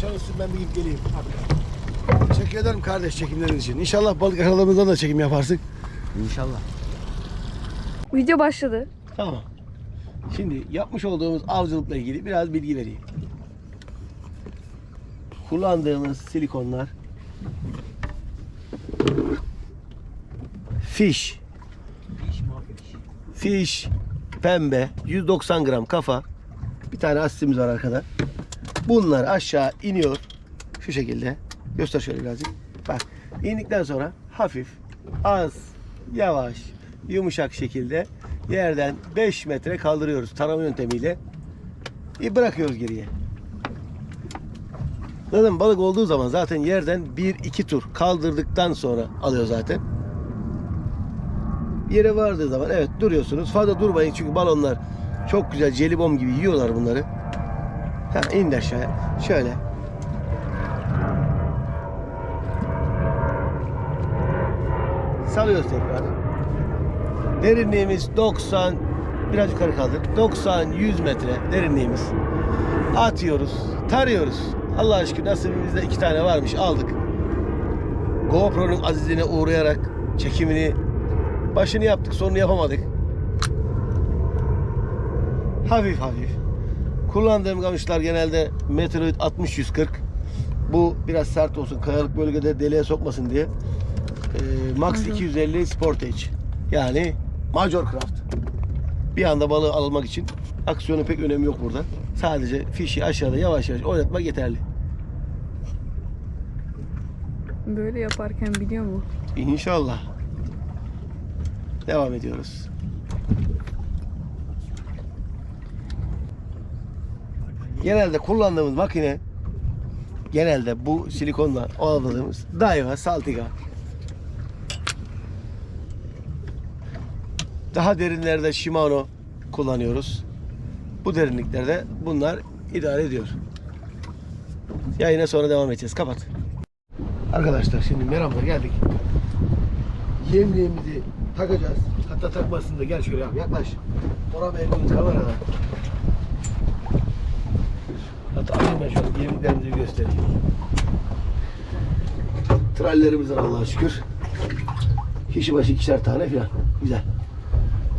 Çalışsın ben bir gidip geleyim. Teşekkür ederim kardeş çekimlerin için. İnşallah balık yakaladığımızda da çekim yaparsın. İnşallah. Video başladı. Tamam. Şimdi yapmış olduğumuz avcılıkla ilgili biraz bilgi vereyim. Kullandığımız silikonlar Fish Fish pembe 190 gram kafa bir tane asitimiz var arkada. Bunlar aşağı iniyor şu şekilde. Göster şöyle birazcık. Bak indikten sonra hafif az yavaş yumuşak şekilde yerden 5 metre kaldırıyoruz tarama yöntemiyle. E, bırakıyoruz geriye. Zaten balık olduğu zaman zaten yerden 1-2 tur kaldırdıktan sonra alıyor zaten. Yere vardığı zaman evet duruyorsunuz. Fazla durmayın çünkü balonlar çok güzel jelibon gibi yiyorlar bunları. Ha, indi aşağıya. Şöyle. Salıyoruz tekrar. Derinliğimiz 90 biraz yukarı kaldır. 90-100 metre derinliğimiz. Atıyoruz, tarıyoruz. Allah aşkına nasibimizde iki tane varmış aldık. GoPro'nun azizine uğrayarak çekimini başını yaptık sonunu yapamadık. Hafif hafif. Kullandığım kamışlar genelde Metroid 60-140. Bu biraz sert olsun, kayalık bölgede deliğe sokmasın diye. Ee, Max Major. 250 Sportage. Yani Major Craft. Bir anda balığı almak için aksiyonun pek önemi yok burada. Sadece fişi aşağıda yavaş yavaş oynatmak yeterli. Böyle yaparken biliyor mu? İnşallah. Devam ediyoruz. Genelde kullandığımız makine genelde bu silikonla aldığımız Daiwa Saltiga. Daha derinlerde Shimano kullanıyoruz. Bu derinliklerde bunlar idare ediyor. Yayına sonra devam edeceğiz. Kapat. Arkadaşlar şimdi merhaba geldik. Yemliğimizi takacağız. Hatta takmasını da gel şöyle yap yaklaş. Oraya elimiz kamerada. Hatta alayım ben şöyle yemliklerimizi bir göstereyim. Trallerimiz var Allah'a şükür. Kişi başı ikişer tane filan. Güzel.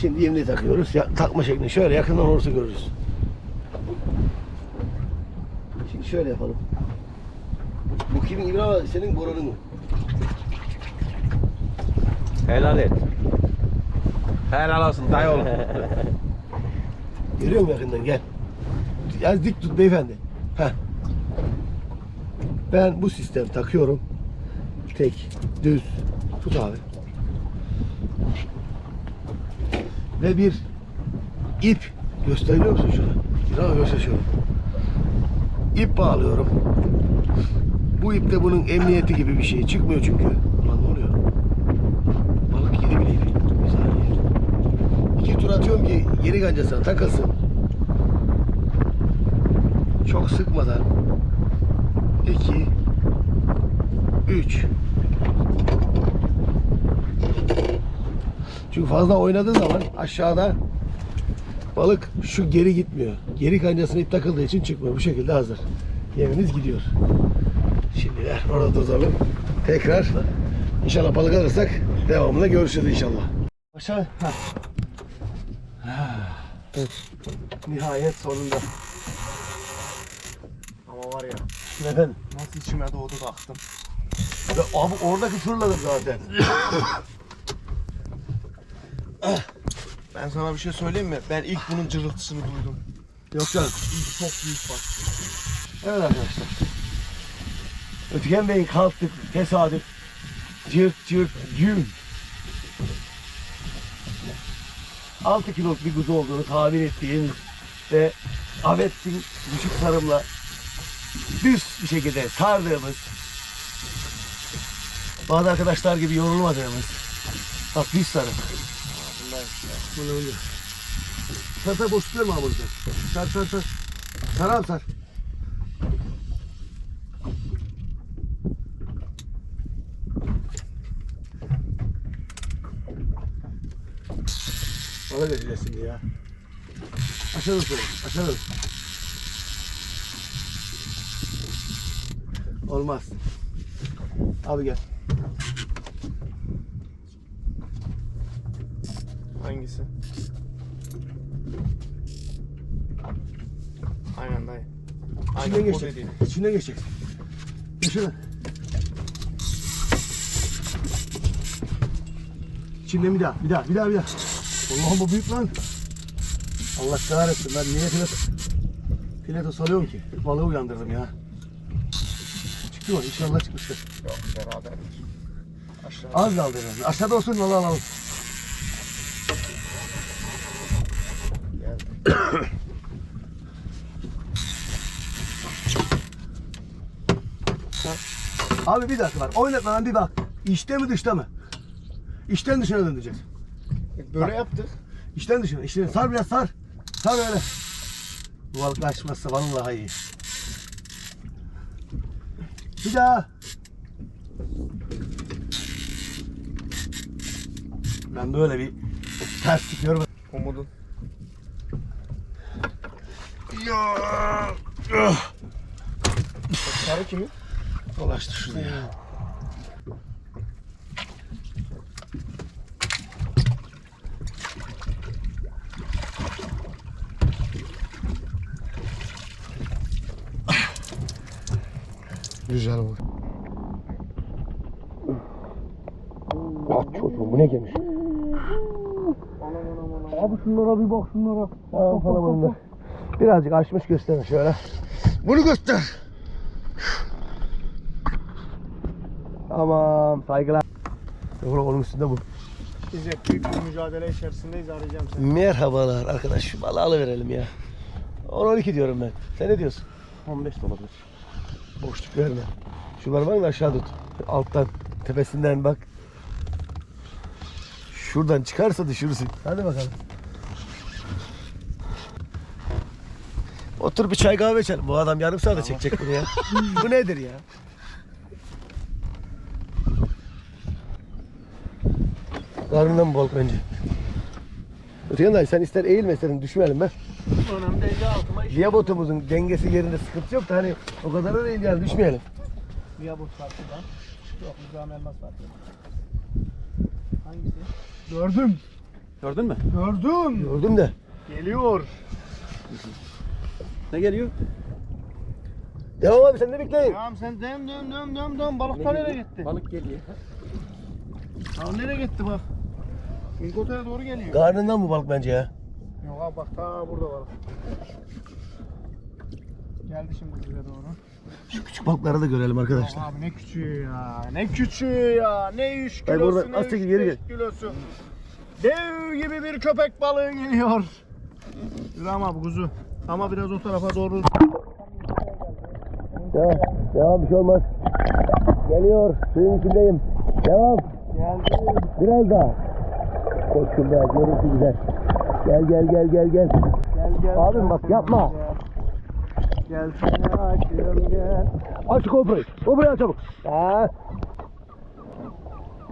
Şimdi yemliği takıyoruz. Ya, takma şeklini şöyle yakından olursa görürüz. Şimdi şöyle yapalım. Bu kimin İbrahim senin boranın mı? Helal et. Helal olsun dayı oğlum. Görüyor musun yakından gel. Az dik tut beyefendi. Heh. Ben bu sistem takıyorum. Tek, düz. Tut abi. Ve bir ip gösteriyor musun şunu? Biraz göster şunu. İp bağlıyorum. Bu ip de bunun emniyeti gibi bir şey. Çıkmıyor çünkü. Ulan ne oluyor? Balık yedi bile yedi. Bir saniye. İki tur atıyorum ki geri kancasına takılsın. Çok sıkmadan. İki. Üç. Çünkü fazla oynadığı zaman aşağıda balık şu geri gitmiyor. Geri kancasına ip takıldığı için çıkmıyor. Bu şekilde hazır. Yemimiz gidiyor. Şimdi ver orada tutalım. Tekrar inşallah balık alırsak devamında görüşürüz inşallah. Aşağı. Ha. Nihayet sonunda. Ama var ya Neden? nasıl içime doğdu baktım. Ya Abi oradaki fırladım zaten. Ben sana bir şey söyleyeyim mi? Ben ilk bunun cırıltısını duydum. Yok canım. İlk çok büyük bak. Evet arkadaşlar. Ötüken Bey'in kalktık. Tesadüf. Cırt cırt güm. 6 kiloluk bir kuzu olduğunu tahmin ettiğimiz ve Avettin düşük sarımla düz bir şekilde sardığımız bazı arkadaşlar gibi yorulmadığımız bak düz sarım. Bunu bunu. Sar sar boşluk verme hamurda. Sar sar sar. Sar abi sar. Bana vereceğiz ya. Aşağı doğru. Aşağı. Olmaz. Abi gel. Hangisi? Aynen dayı. İçinden Aynen o geçecek. İçinden geçeceksin. Geçin lan. İçinden bir daha, bir daha, bir daha, bir daha. Allah'ım bu büyük lan. Allah kahretsin ben niye fileto, fileto salıyorum ki? Balığı uyandırdım ya. Çıktı mı? İnşallah çıkmıştır. Yok beraber. Aşağı. Az kaldı herhalde. Aşağıda olsun vallahi alalım. Abi bir dakika bak. Oynatmadan bir bak. İçte mi dışta mı? İçten dışına döndüreceğiz. Böyle yaptık. İçten dışına. İçten. Sar biraz sar. Sar öyle. Balık kaçmazsa vallahi iyi. Bir daha. Ben böyle bir terslik görmedim. Umudun. Sarı kimin? Dolaştı şurada ya. Güzel bu. Bak çocuğum bu ne gelmiş? Abi şunlara bir bak şunlara. Tamam falan. Birazcık açmış göster şöyle. Bunu göster. Tamam saygılar. Yok onun üstünde bu. Biz hep büyük bir mücadele içerisindeyiz arayacağım seni. Merhabalar arkadaş şu balığı alıverelim ya. 10-12 diyorum ben. Sen ne diyorsun? 15 de olabilir. Boşluk verme. Şular var mı aşağı tut. Alttan tepesinden bak. Şuradan çıkarsa düşürürsün. Hadi bakalım. Otur bir çay kahve içelim. Bu adam yarım saate çekecek bunu ya. Bu nedir ya? Karnından balık bence? Öte yandan sen ister eğilmeseydin düşmeyelim be. Önemli değil altıma Liyabotumuzun dengesi yerinde sıkıntı yok da hani o kadar da değil yani düşmeyelim. Viyabut farklıdan. Yok Rıza Elmas farklı. Hangisi? Gördüm. Gördün mü? Gördüm. Gördüm de. Geliyor. Ne geliyor? Devam abi sen de bekleyin. Tamam sen dön dön dön dön dön. Balık da nereye gitti? Balık geliyor. Ha nereye gitti bak. İlkota'ya doğru geliyor. Karnından bu balık bence ya. Yok abi bak ta burada var. Geldi şimdi bize doğru. Şu küçük balıkları da görelim arkadaşlar. Abi ne küçüğü ya. Ne küçüğü ya. Ne 3 Ay kilosu ne üç çekil, geri beş kilosu. Dev gibi bir köpek balığı geliyor. İbrahim abi kuzu. Ama biraz o tarafa doğru. Devam. Devam bir şey olmaz. Geliyor. Suyun içindeyim. Devam. Geldi. Biraz daha. Be. Görüntü güzel. Gel gel gel gel gel. Gel gel. Abim bak, yapma. Gel seni açıyorum gel. Aç koprayı. Koprayı aç çabuk. Ha.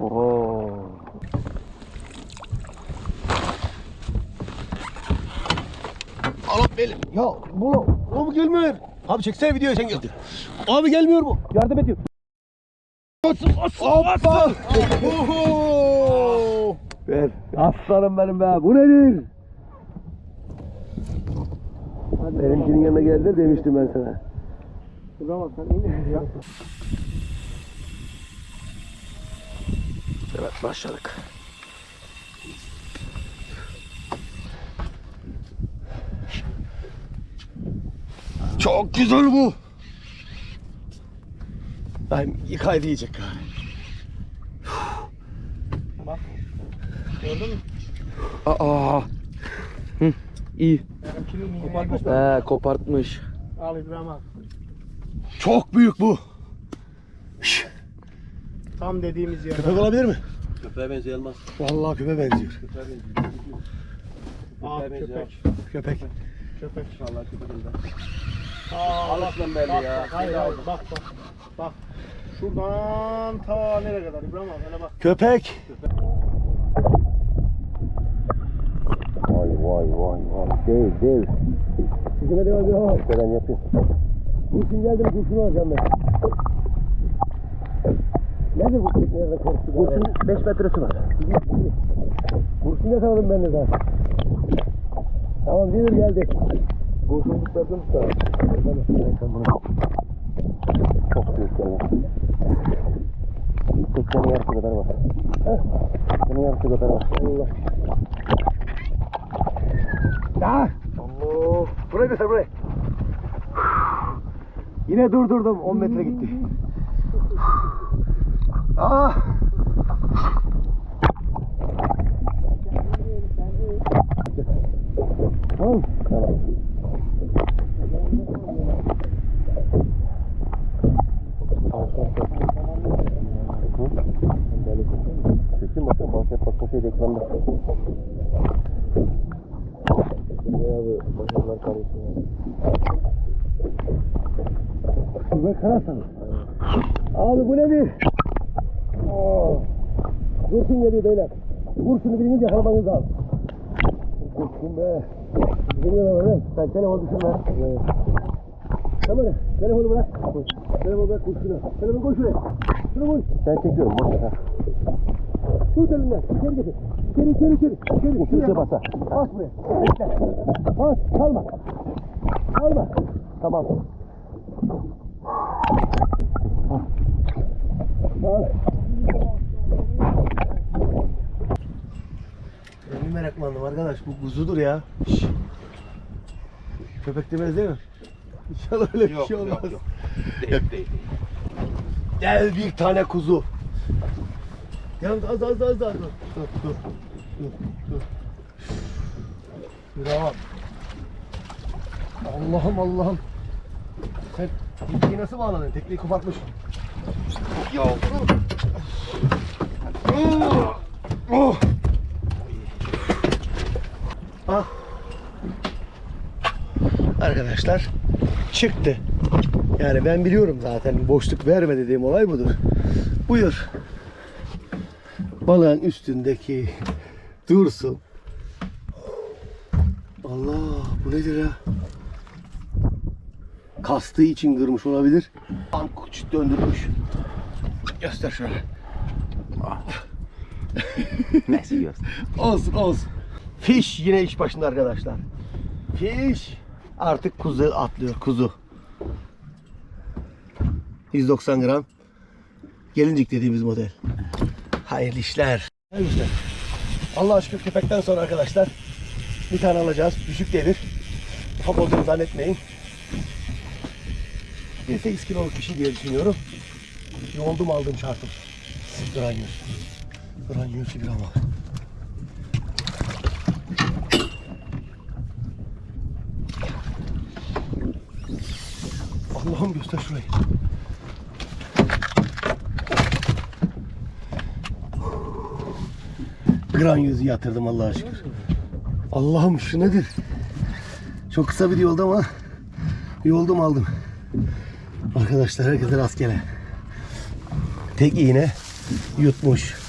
Oo. Alıp benim. Ya bu bu gelmiyor. Abi çeksene videoyu sen gel. Abi gelmiyor bu. Yardım ediyor. Hoppa. Oho. Ver. Aslanım benim be. Bu nedir? Benimkinin yanına geldi demiştim ben sana. Bak sen iyi ya? Evet başladık. Çok güzel bu. Ben yıkay diyecek galiba. Gördün mü? Aa. Hı, iyi. Kopartmış He, kopartmış. Al İbrahim abi. Çok büyük bu. Tam dediğimiz yer. Köpek olabilir mi? Köpeğe benziyor elmas. Vallahi köpeğe benziyor. Köpeğe benziyor. Abi Köpeğe benziyor. köpek. Köpek. Köpek. Vallahi köpek elinde. Aa, belli bak, ya. Bak, hayır hayır bak bak. Bak. Şuradan ta nereye kadar İbrahim abi hele bak. Köpek. Vay vay vay vay. Dev dev. Sizime devam devam. Ben yapayım. Kurşun geldi mi kurşunu alacağım ben. Nedir bu teknelerde korktu? Kurşun 5 metresi var. Kurşun yakaladım ben de zaten. Tamam gelir geldi. Kurşun tutmasını tutar. Tamam. bunu. Çok büyük yani. Teknenin yarısı kadar var. Teknenin yarısı kadar var. Allah. Ya! Allah! Buraya götür buraya. Yine durdurdum. 10 metre gitti. Ah! Tamam. Tamam. Çekin bakın basket şeyde ekranda. Kızlar kararsanız. Abi bu nedir? Oo. Kurşun geliyor beyler. Kurşunu biriniz yakalamanız lazım. Kurşun be. Geliyor böyle. Sen telefonu düşürme. Tamam mı? Telefonu bırak. Telefonu bırak kurşunu. Telefonu koy şuraya. Şunu koy. Ben çekiyorum. Boş ver. Tut elinden. İçeri getir. İçeri içeri içeri. İçeri. Şuraya basa. Bas buraya. Bekle. Bas. Kalma. Kalma. Tamam. Ben meraklandım arkadaş. Bu kuzudur ya. Şşş. Köpek demez değil mi? İnşallah öyle bir şey olmaz. Değil değil. Gel bir tane kuzu. Yalnız az az az az. Dur dur dur. Dur dur. Bravo. Allah'ım Allah'ım. Sen tekneyi nasıl bağladın? Tekneyi kopartmış. Yavrum. Oh. Oh. Ah. Arkadaşlar çıktı. Yani ben biliyorum zaten boşluk verme dediğim olay budur. Buyur. Balığın üstündeki dursun. Allah bu nedir ya? Kastığı için kırmış olabilir. Ankuç döndürmüş. Göster şöyle. Nasıl yiyorsun? Olsun olsun. Fiş yine iş başında arkadaşlar. Fiş artık kuzu atlıyor kuzu. 190 gram. Gelincik dediğimiz model. Hayırlı işler. Hayırlı işler. Allah şükür köpekten sonra arkadaşlar bir tane alacağız. Düşük gelir. Ufak olduğunu zannetmeyin. 1.8 kiloluk bir diye düşünüyorum. Yoldum aldım şartım. Granyoz. Granyoz bir ama. Allah'ım göster şurayı. Gran yüzü yatırdım Allah'a şükür. Allah'ım şu nedir? Çok kısa bir yolda ama yoldum aldım. Arkadaşlar herkese rastgele. Tek iğne yutmuş.